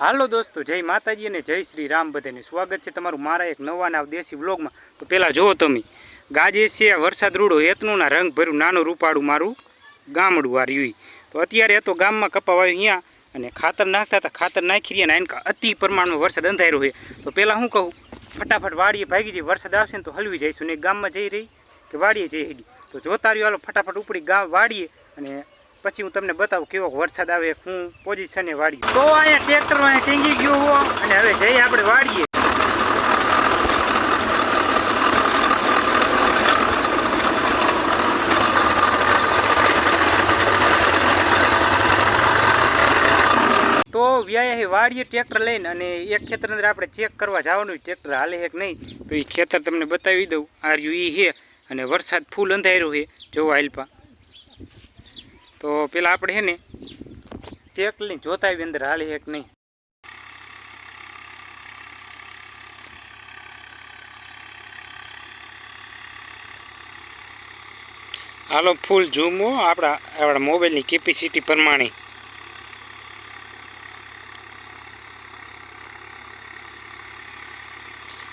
હાલો દોસ્તો, જય માતાજી અને જય શ્રી રામ. બધાને સ્વાગત છે તમારું મારા એક નવા નાવ દેશી વ્લોગમાં. તો પહેલાં જુઓ તમે ગાજે છે વરસાદ રૂડો હેતનું ના રંગ ભર્યું નાનું રૂપાળું મારું ગામડું આ રહ્યું તો અત્યારે તો ગામમાં કપાવ અહીંયા અને ખાતર નાખતા હતા, ખાતર નાખી રહ્યા એને અતિ પ્રમાણમાં વરસાદ અંધાર્યો છે. તો પહેલાં હું કહું, ફટાફટ વાડીએ ભાગી જઈએ, વરસાદ આવશે ને તો હલવી જઈશું. ને ગામમાં જઈ રહી કે વાડીએ જઈ રહી તો જોતા રહ્યો, હાલો ફટાફટ ઉપડી ગામ વાડીએ અને પછી હું તમને બતાવું કેવો વરસાદ આવે, હું પોઝિશને વાડીએ તો અહીંયા ટ્રેક્ટર અહીંયા ટીંગી ગયું હો, અને હવે જઈએ આપણે વાડીએ તો વ્યાયા હે વાડીએ ટ્રેક્ટર લઈને, અને એક ખેતર અંદર આપણે ચેક કરવા જવાનું ટ્રેક્ટર હાલે છે કે નહીં, તો એ ખેતર તમને બતાવી દઉં. આર્યું એ છે, અને વરસાદ ફૂલ અંધાર્યો છે. જોવા હાલપા તો પેલા આપણે છે ને ચેક લઈ જોતા અંદર હાલી કે નહીં. હાલો ફૂલ ઝૂમો આપણા આપણા મોબાઈલની કેપેસિટી પ્રમાણે.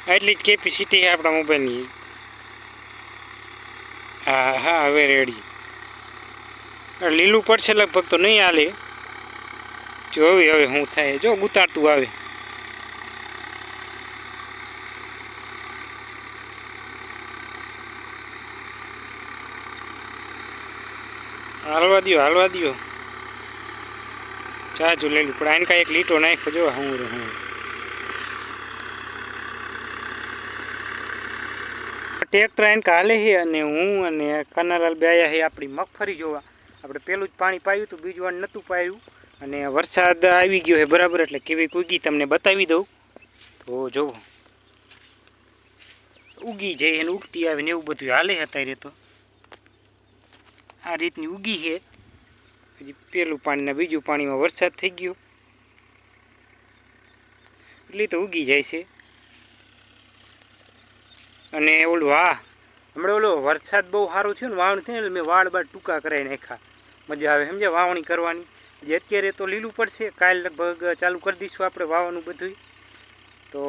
એટલી જ કેપેસિટી આપણા મોબાઈલની. હા હા, હવે રેડી લીલું પડશે લગભગ તો નહીં હાલે. જોવી હવે શું થાય, જો ઉતારતું આવે. હાલવા દો હાલવા દ્યો. ચાજુ લઈ લું પણ આને કાંઈ એક લીટો નાખ્યો, જો હું હું ટ્રેક્ટર આને કાલે છે અને હું અને કનાલાલ બે આયા છે આપણી મગફળી જોવા. આપણે પેલું જ પાણી પાયું હતું, બીજું વાર નહોતું પાયું. અને વરસાદ આવી ગયો છે બરાબર, એટલે કેવી ઉગી તમને બતાવી દઉં. તો જોવો. ઉગી જાય અને ઉગતી આવે ને એવું બધું હાલે અત્યારે તો. આ રીતની ઉગી છે. હજી પેલું પાણી ને બીજું પાણીમાં વરસાદ થઈ ગયો. એટલે તો ઉગી જાય છે. અને ઓલું વાહ હમણાં ઓલો વરસાદ બહુ સારું થયું ને વાવણ થયું એટલે મેં વાળ બાળ ટૂંકા કરાવી નાખ્યા. મજા આવે. સમજે વાવણી કરવાની. જે અત્યારે તો લીલું પડશે, કાલ લગભગ ચાલુ કરી દઈશું આપણે વાવવાનું બધું તો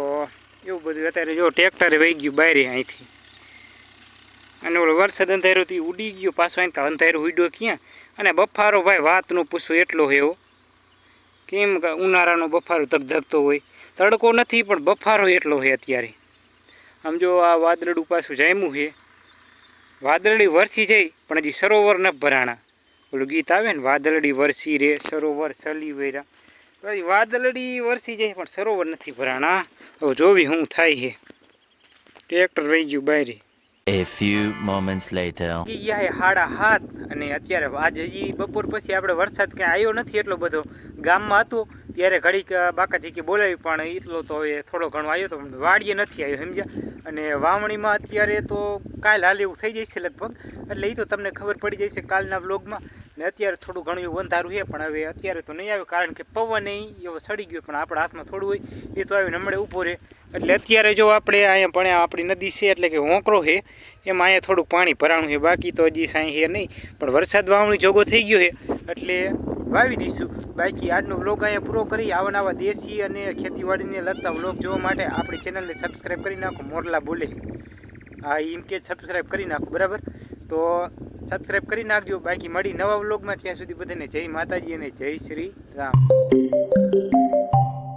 એવું બધું અત્યારે જો ટ્રેક્ટરે વહી ગયું બહારે અહીંથી. અને ઓલો વરસાદ અંધારોથી ઉડી ગયો. પાછો કાં અંધારો ઉડ્યો ક્યાં? અને બફારો ભાઈ વાતનો પૂછો એટલો એવો કેમ કે ઉનાળાનો બફારો ધગધગતો હોય? તડકો નથી, પણ બફારો એટલો છે અત્યારે. આમ જો આ વાદળડું પાછું જામ્યું છે વાદળી વરસી જાય, પણ હજી સરોવર ન ભરાણા. ઓલું ગીત આવે ને વાદળડી વરસી રે સરોવર સલી વેરા. પછી વાદળડી વરસી જાય પણ સરોવર નથી ભરાણા. હવે જોવી શું થાય છે ટ્રેક્ટર રહી ગયું બહાર A few moments later. હાડા હાથ અને અત્યારે આજે હજી બપોર પછી આપણે વરસાદ ક્યાંય આવ્યો નથી એટલો બધો. ગામમાં હતો ત્યારે ઘડીક બાકાજી કે બોલાવી પણ એટલો તો હવે થોડો ઘણો આવ્યો તો વાડીએ નથી આવ્યો સમજ્યા? અને વાવણીમાં અત્યારે તો કાલ હાલ એવું થઈ છે લગભગ. એટલે એ તો તમને ખબર પડી જાય છે કાલના વ્લોગમાં. ને અત્યારે થોડું ઘણું એવું અંધારું છે, પણ હવે અત્યારે તો નહીં આવે કારણ કે પવન નહીં એવો સડી ગયો, પણ આપણા હાથમાં થોડું હોય, એ તો આવીને હમણાં ઊભો રહે. એટલે અત્યારે જો આપણે અહીંયા પણ આપણી નદી છે, એટલે કે હોંકરો છે, એમાં અહીંયા થોડુંક પાણી ભરાણું છે, બાકી તો હજી સાંઈ છે નહીં, પણ વરસાદ વાવણી જોગો થઈ ગયો છે, એટલે વાવી દઈશું. બાકી આજનો વ્લોગ અહીંયા પૂરો કરી, આવા નવા દેશી અને ખેતીવાડીને લગતા વ્લોગ જોવા માટે આપણી ચેનલને સબસ્ક્રાઈબ કરી નાખો, મોરલા બોલે. હા એમ કે સબસ્ક્રાઈબ કરી નાખો, બરાબર? તો સબસ્ક્રાઈબ કરી નાખજો. બાકી મળી નવા વ્લોગમાં ત્યાં સુધી બધાને જય માતાજી અને જય શ્રી રામ.